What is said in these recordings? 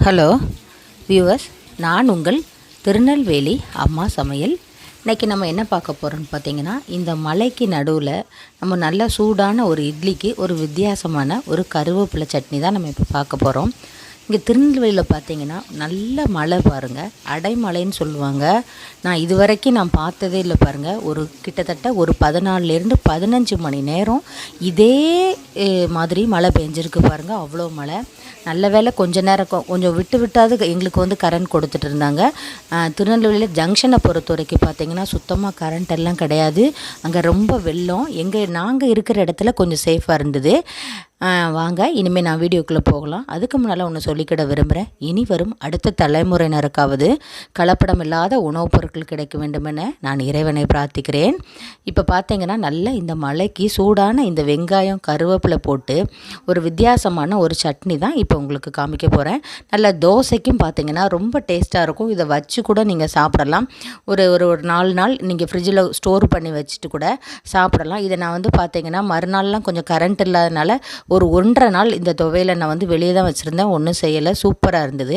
Hello viewers நான் உங்கள் திருநெல்வேலி அம்மா சமையல். இன்றைக்கி நம்ம என்ன பார்க்க போகிறோம்னு பார்த்தீங்கன்னா இந்த மலைக்கு நடுவில் நம்ம நல்ல சூடான ஒரு இட்லிக்கு ஒரு வித்தியாசமான ஒரு கருவேப்பிலை சட்னி தான் நம்ம இப்போ பார்க்க போகிறோம் இங்கே திருநெல்வேலியில் பார்த்தீங்கன்னா நல்ல மழை பாருங்கள் அடைமழைன்னு சொல்லுவாங்க. நான் இது வரைக்கும் நான் பார்த்ததே இல்லை பாருங்கள் ஒரு கிட்டத்தட்ட ஒரு பதினாலுலேருந்து பதினஞ்சு மணி நேரம் இதே மாதிரி மழை பெஞ்சிருக்கு பாருங்கள் அவ்வளோ மழை. நல்ல வேளை கொஞ்ச நேரம் கொஞ்சம் விட்டு விட்டாது எங்களுக்கு வந்து கரண்ட் கொடுத்துட்டு இருந்தாங்க. திருநெல்வேலியில் ஜங்ஷனை பொறுத்த வரைக்கும் பார்த்தீங்கன்னா சுத்தமாக கரண்ட் எல்லாம் கிடையாது. அங்கே ரொம்ப வெள்ளம். எங்கள் நாங்கள் இருக்கிற இடத்துல கொஞ்சம் சேஃபாக இருந்தது. வாங்க இனிமேல் நான் வீடியோக்குள்ளே போகலாம். அதுக்கு முன்னால் ஒன்று சொல்லிக்கிட விரும்புகிறேன் இனி வரும் அடுத்த தலைமுறையினருக்காவது கலப்படம் இல்லாத உணவுப் பொருட்கள் கிடைக்க வேண்டுமென நான் இறைவனை பிரார்த்திக்கிறேன். இப்போ பார்த்தீங்கன்னா நல்ல இந்த மலைக்கு சூடான இந்த வெங்காயம் கருவேப்பிலை போட்டு ஒரு வித்தியாசமான ஒரு சட்னி தான் இப்போ உங்களுக்கு காமிக்க போகிறேன் நல்ல தோசைக்கும் பார்த்தீங்கன்னா ரொம்ப டேஸ்ட்டாக இருக்கும். இதை வச்சு கூட நீங்கள் சாப்பிடலாம். ஒரு ஒரு ஒரு நாலு நாள் நீங்கள் ஃப்ரிட்ஜில் ஸ்டோர் பண்ணி வச்சுட்டு கூட சாப்பிடலாம். இதை நான் வந்து பார்த்தீங்கன்னா மறுநாள்லாம் கொஞ்சம் கரண்ட் இல்லாதனால ஒரு ஒன்றரை நாள் இந்த துவையில் நான் வந்து வெளியே தான் வச்சுருந்தேன். ஒன்றும் செய்யலை. சூப்பராக இருந்தது.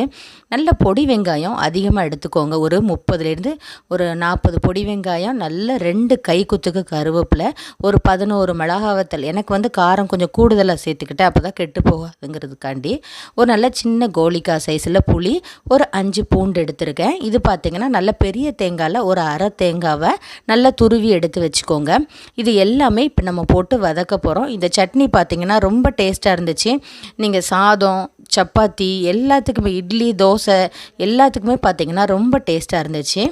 நல்ல பொடி வெங்காயம் அதிகமாக எடுத்துக்கோங்க. ஒரு முப்பதுலேருந்து ஒரு நாற்பது பொடி வெங்காயம் நல்ல ரெண்டு கை குத்துக்கு கருவேப்பிலை ஒரு பதினோரு மிளகாவத்தல். எனக்கு வந்து காரம் கொஞ்சம் கூடுதலாக சேர்த்துக்கிட்டேன். அப்போ தான் கெட்டு போகாதுங்கிறதுக்காண்டி. ஒரு நல்ல சின்ன கோலிக்காய் சைஸில் புளி ஒரு அஞ்சு பூண்டு எடுத்திருக்கேன். இது பார்த்திங்கன்னா நல்ல பெரிய தேங்காயில் ஒரு அரை தேங்காவை நல்லா துருவி எடுத்து வச்சுக்கோங்க. இது எல்லாமே இப்போ நம்ம போட்டு வதக்க போகிறோம். இந்த சட்னி பார்த்திங்கன்னா ரொம்ப ரொம்ப டேஸ்ட்டாக இருந்துச்சு. நீங்கள் சாதம் சப்பாத்தி எல்லாத்துக்குமே இட்லி தோசை எல்லாத்துக்குமே பார்த்தீங்கன்னா ரொம்ப டேஸ்ட்டாக இருந்துச்சு.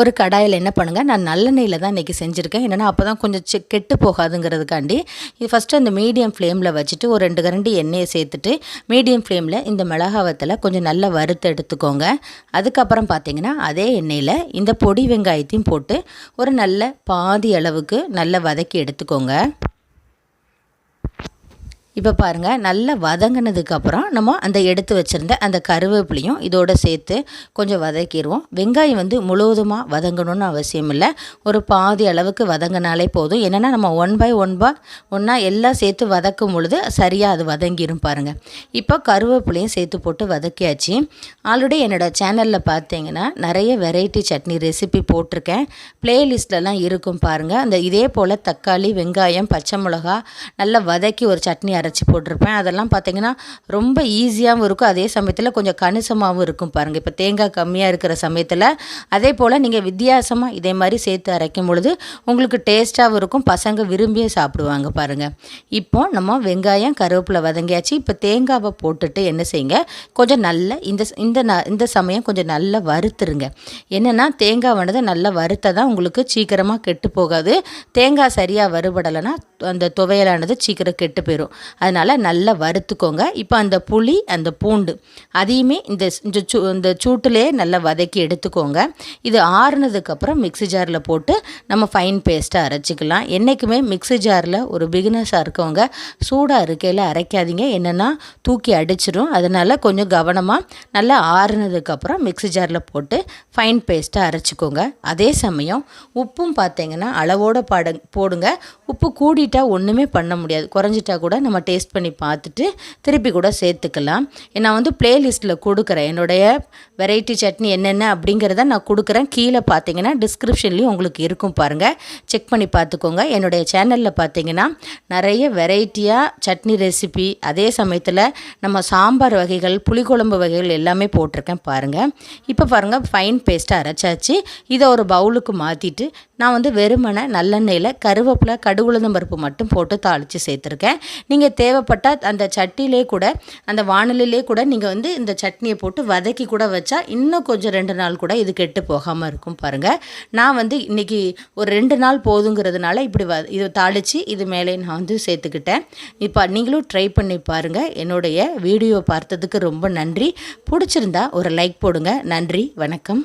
ஒரு கடாயில் என்ன பண்ணுங்கள் நான் நல்லெண்ணெயில் தான் இன்றைக்கி செஞ்சுருக்கேன். என்னென்னா அப்போ தான் கொஞ்சம் செ கெட்டு போகாதுங்கிறதுக்காண்டி இது ஃபஸ்ட்டு அந்த மீடியம் ஃப்ளேமில் வச்சுட்டு ஒரு ரெண்டு கரண்டி எண்ணெயை சேர்த்துட்டு மீடியம் ஃப்ளேமில் இந்த மிளகாவத்தில் கொஞ்சம் நல்லா வறுத்து எடுத்துக்கோங்க. அதுக்கப்புறம் பார்த்தீங்கன்னா அதே எண்ணெயில் இந்த பொடி வெங்காயத்தையும் போட்டு ஒரு நல்ல பாதி அளவுக்கு நல்லா வதக்கி எடுத்துக்கோங்க. இப்போ பாருங்கள் நல்லா வதங்கினதுக்கப்புறம் நம்ம அந்த எடுத்து வச்சுருந்த அந்த கருவேப்பிலையும் இதோட சேர்த்து கொஞ்சம் வதக்கிடுவோம். வெங்காயம் வந்து முழுவதுமாக வதங்கணும்னு அவசியம் இல்லை. ஒரு பாதி அளவுக்கு வதங்கினாலே போதும். என்னென்னா நம்ம ஒன் பை ஒன் பா ஒன்றா எல்லாம் சேர்த்து வதக்கும் பொழுது சரியாக அது வதங்கிரும் பாருங்கள் இப்போ கருவேப்பிலையும் சேர்த்து போட்டு வதக்கியாச்சு. ஆல்ரெடி என்னோடய சேனலில் பார்த்தீங்கன்னா நிறைய வெரைட்டி சட்னி ரெசிபி போட்டிருக்கேன். ப்ளேலிஸ்ட்லலாம் இருக்கும் பாருங்கள் அந்த இதே போல் தக்காளி வெங்காயம் பச்சை மிளகா நல்லா வதக்கி ஒரு சட்னி அரைச்சி போட்டிருப்பேன். அதெல்லாம் பார்த்தீங்கன்னா ரொம்ப ஈஸியாகவும் இருக்கும். அதே சமயத்தில் கொஞ்சம் கணிசமாகவும் இருக்கும் பாருங்கள் இப்போ தேங்காய் கம்மியாக இருக்கிற சமயத்தில் அதே போல் நீங்கள் வித்தியாசமாக இதே மாதிரி சேர்த்து அரைக்கும் பொழுது உங்களுக்கு டேஸ்ட்டாகவும் இருக்கும். பசங்க விரும்பியே சாப்பிடுவாங்க பாருங்கள் இப்போ நம்ம வெங்காயம் கருவேப்பிலை வதங்கியாச்சு. இப்போ தேங்காவை போட்டுட்டு என்ன செய்யுங்க? கொஞ்சம் நல்ல இந்த இந்த ந- இந்த சமயம் கொஞ்சம் நல்லா வறுத்துருங்க. என்னென்னா தேங்காவானது நல்லா வறுத்த தான் உங்களுக்கு சீக்கிரமாக கெட்டு போகாது. தேங்காய் சரியாக வறுபடலைன்னா அந்த துவையலானது சீக்கிரம் கெட்டு போயிடும் அதனால் நல்லா வறுத்துக்கோங்க. இப்போ அந்த புளி அந்த பூண்டு அதையுமே இந்த இந்த சூ இந்த சூட்டிலே நல்லா வதக்கி எடுத்துக்கோங்க. இது ஆறுனதுக்கப்புறம் மிக்ஸி ஜாரில் போட்டு நம்ம ஃபைன் பேஸ்ட்டாக அரைச்சிக்கலாம். என்றைக்குமே மிக்ஸி ஜாரில் ஒரு பிகினர்ஸாக இருக்கவங்க சூடாக இருக்கையில் அரைக்காதீங்க. என்னென்னா தூக்கி அடிச்சிடும் அதனால் கொஞ்சம் கவனமாக நல்லா ஆறுனதுக்கப்புறம் மிக்ஸி ஜாரில் போட்டு ஃபைன் பேஸ்ட்டாக அரைச்சிக்கோங்க. அதே சமயம் உப்பும் பார்த்தீங்கன்னா அளவோட பாடு போடுங்க. உப்பு கூடிட்டா ஒன்றுமே பண்ண முடியாது. குறைஞ்சிட்டா கூட நம்ம டேஸ்ட் பண்ணி பார்த்துட்டு திருப்பி கூட சேர்த்துக்கலாம். நான் வந்து பிளேலிஸ்ட்டில் கொடுக்குறேன். என்னுடைய வெரைட்டி சட்னி என்னென்ன அப்படிங்கிறத நான் கொடுக்குறேன். கீழே பார்த்தீங்கன்னா டிஸ்கிரிப்ஷன்லேயும் உங்களுக்கு இருக்கும் பாருங்கள் செக் பண்ணி பார்த்துக்கோங்க. என்னுடைய சேனலில் பார்த்தீங்கன்னா நிறைய வெரைட்டியாக சட்னி ரெசிபி அதே சமயத்தில் நம்ம சாம்பார் வகைகள் புளிக்குழம்பு வகைகள் எல்லாமே போட்டிருக்கேன் பாருங்கள் இப்போ பாருங்கள் ஃபைன் பேஸ்ட்டாக அரைச்சாச்சு. இதை ஒரு பவுலுக்கு மாற்றிட்டு நான் வந்து வெறுமனை நல்லெண்ணெயில் கருவேப்பிலை கடுகுளுந்தம் பருப்பு மட்டும் போட்டு தாளித்து சேர்த்துருக்கேன். நீங்கள் நீங்கள் தேவைப்பட்டால் அந்த சட்டிலே கூட அந்த வானலிலே கூட நீங்கள் வந்து இந்த சட்னியை போட்டு வதக்கி கூட வச்சா இன்னும் கொஞ்சம் ரெண்டு நாள் கூட இது கெட்டு போகாமல் இருக்கும் பாருங்கள் நான் வந்து இன்றைக்கி ஒரு ரெண்டு நாள் போதுங்கிறதுனால இப்படி வ இதை தாளித்து இது மேலே நான் வந்து சேர்த்துக்கிட்டேன். இப்போ நீங்களும் ட்ரை பண்ணி பாருங்கள் என்னுடைய வீடியோ பார்த்ததுக்கு ரொம்ப நன்றி. பிடிச்சிருந்தா ஒரு லைக் போடுங்க. நன்றி. வணக்கம்.